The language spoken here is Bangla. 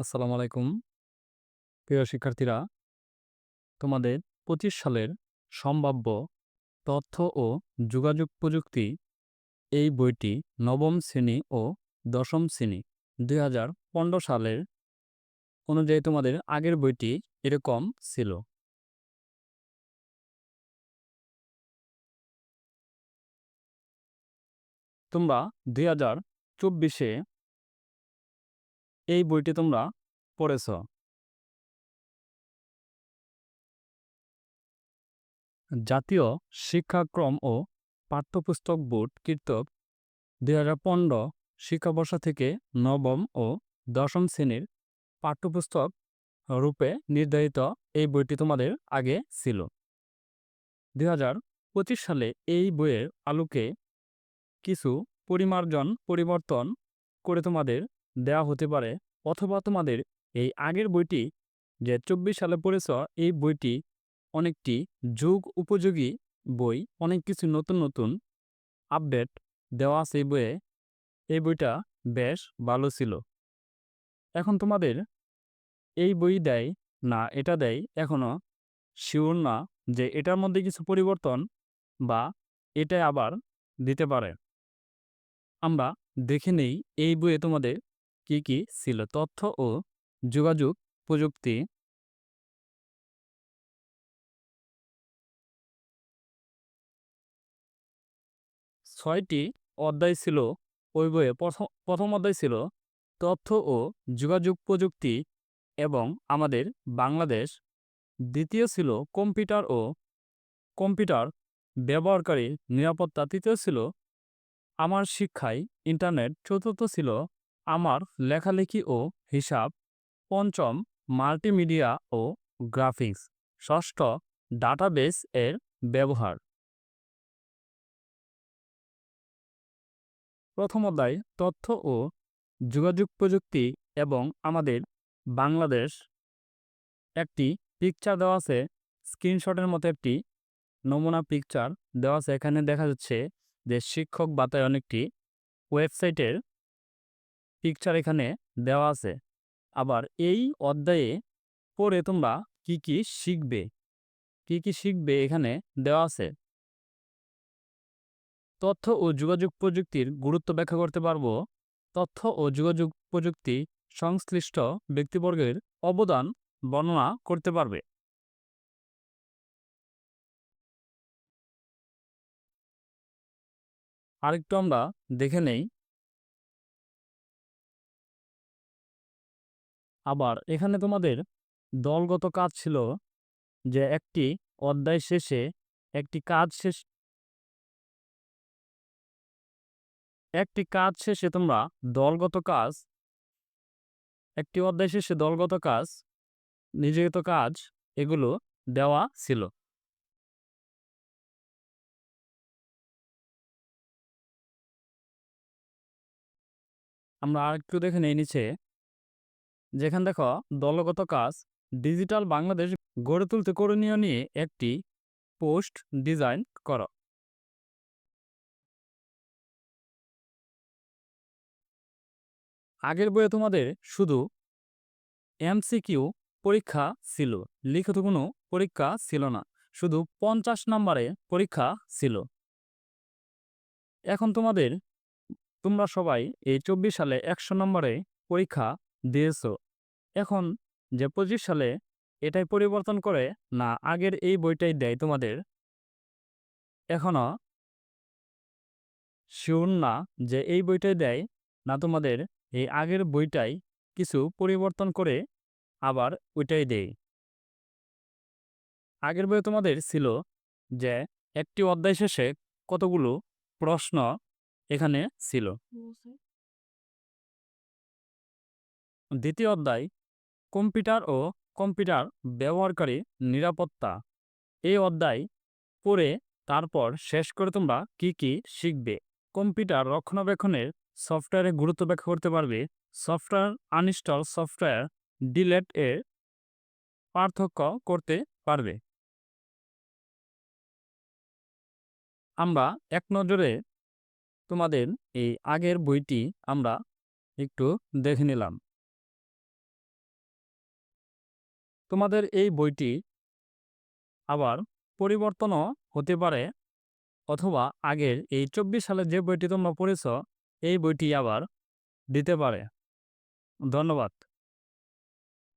আসসালামু আলাইকুম। প্রিয় শিক্ষার্থীরা, তোমাদের পঁচিশ সালের সম্ভাব্য তথ্য ও যোগাযোগ প্রযুক্তি এই বইটি নবম শ্রেণি ও দশম শ্রেণি দুই হাজার পনেরো সালের অনুযায়ী তোমাদের আগের বইটি এরকম ছিল। তোমরা দুই হাজার চব্বিশে এই বইটি তোমরা পড়েছ। জাতীয় শিক্ষাক্রম ও পাঠ্যপুস্তক বোর্ড কীর্তক দুই হাজার পনেরো শিক্ষাবর্ষ থেকে নবম ও দশম শ্রেণির পাঠ্যপুস্তক রূপে নির্ধারিত এই বইটি তোমাদের আগে ছিল। দুই হাজার পঁচিশ সালে এই বইয়ের আলোকে কিছু পরিমার্জন পরিবর্তন করে তোমাদের দেওয়া হতে পারে। অথবা তোমাদের এই আগের বইটি যে চব্বিশ সালে পড়েছ, এই বইটি অনেকটি যুগ উপযোগী বই, অনেক কিছু নতুন নতুন আপডেট দেওয়া আছে এই বইয়ে। এই বইটা বেশ ভালো ছিল। এখন তোমাদের এই বই দেয় না, এটা দেয় এখনও শিওর না যে এটার মধ্যে কিছু পরিবর্তন বা এটা আবার দিতে পারে। আমরা দেখে নেই এই বইয়ে তোমাদের কি কি ছিল? তথ্য ও যোগাযোগ প্রযুক্তি ছয়টি অধ্যায় ছিল ওই বইয়ে। প্রথম অধ্যায় ছিল তথ্য ও যোগাযোগ প্রযুক্তি এবং আমাদের বাংলাদেশ। দ্বিতীয় ছিল কম্পিউটার ও কম্পিউটার ব্যবহারকারী নিরাপত্তা। তৃতীয় ছিল আমার শিক্ষায় ইন্টারনেট। চতুর্থ ছিল আমার লেখালেখি ও হিসাব, পঞ্চম মাল্টিমিডিয়া ও গ্রাফিক্স, ষষ্ঠ ডাটাবেস এর ব্যবহার। প্রথম অধ্যায়, তথ্য ও যোগাযোগ প্রযুক্তি এবং আমাদের বাংলাদেশ। একটি পিকচার দেওয়া আছে স্ক্রিনশটের মতো একটি নমুনা পিকচার দেওয়া আছে। এখানে দেখা যাচ্ছে যে শিক্ষক বাতায়ন একটি ওয়েবসাইটের পিকচার এখানে দেওয়া আছে। আবার এই অধ্যায়ে পড়ে তোমরা কি কি শিখবে? কি কি শিখবে এখানে দেওয়া আছে? তথ্য ও যোগাযোগ প্রযুক্তির গুরুত্ব ব্যাখ্যা করতে পারব। তথ্য ও যোগাযোগ প্রযুক্তি সংশ্লিষ্ট ব্যক্তিবর্গের অবদান বর্ণনা করতে পারবে। আরেকটু আমরা দেখে নেই আবার এখানে তোমাদের দলগত কাজ ছিল যে একটি অধ্যায় শেষে একটি কাজ শেষ একটি কাজ শেষে তোমরা দলগত কাজ, একটি অধ্যায় শেষে দলগত কাজ নিজেগত কাজ এগুলো দেওয়া ছিল। আমরা আরেকটু দেখে নিই নিচে। যেখানে দেখো দলগত কাজ, ডিজিটাল বাংলাদেশ গড়ে তুলতে করণীয় নিয়ে একটি পোস্ট ডিজাইন করো। আগের বইয়ে তোমাদের শুধু এমসিকিউ পরীক্ষা ছিল, লিখিত কোনো পরীক্ষা ছিল না, শুধু পঞ্চাশ নম্বরে পরীক্ষা ছিল। এখন তোমাদের, তোমরা সবাই এই চব্বিশ সালে একশো নম্বরে পরীক্ষা দিয়েছ। এখন যে পঁচিশ সালে এটাই পরিবর্তন করে না আগের এই বইটাই দেয় তোমাদের? এখনও শিওর না যে এই বইটাই দেয় না তোমাদের এই আগের বইটাই কিছু পরিবর্তন করে আবার ওইটাই দেয়? আগের বইয়ে তোমাদের ছিল যে একটি অধ্যায় শেষে কতগুলো প্রশ্ন এখানে ছিল? দ্বিতীয় অধ্যায়, কম্পিউটার ও কম্পিউটার ব্যবহারকারী নিরাপত্তা। এই অধ্যায় পড়ে তারপর শেষ করে তোমরা কি কি শিখবে? কম্পিউটার রক্ষণাবেক্ষণের সফটওয়্যারের গুরুত্ব ব্যাখ্যা করতে পারবে। সফটওয়্যার আনইনস্টল সফটওয়্যার ডিলেট এর পার্থক্য করতে পারবে। আমরা এক নজরে তোমাদের এই আগের বইটি আমরা একটু দেখে নিলাম। তোমাদের এই বইটি আবার পরিবর্তনও হতে পারে অথবা আগের এই চব্বিশ সালে যে বইটি তোমরা পড়েছ, এই বইটি আবার দিতে পারে। ধন্যবাদ।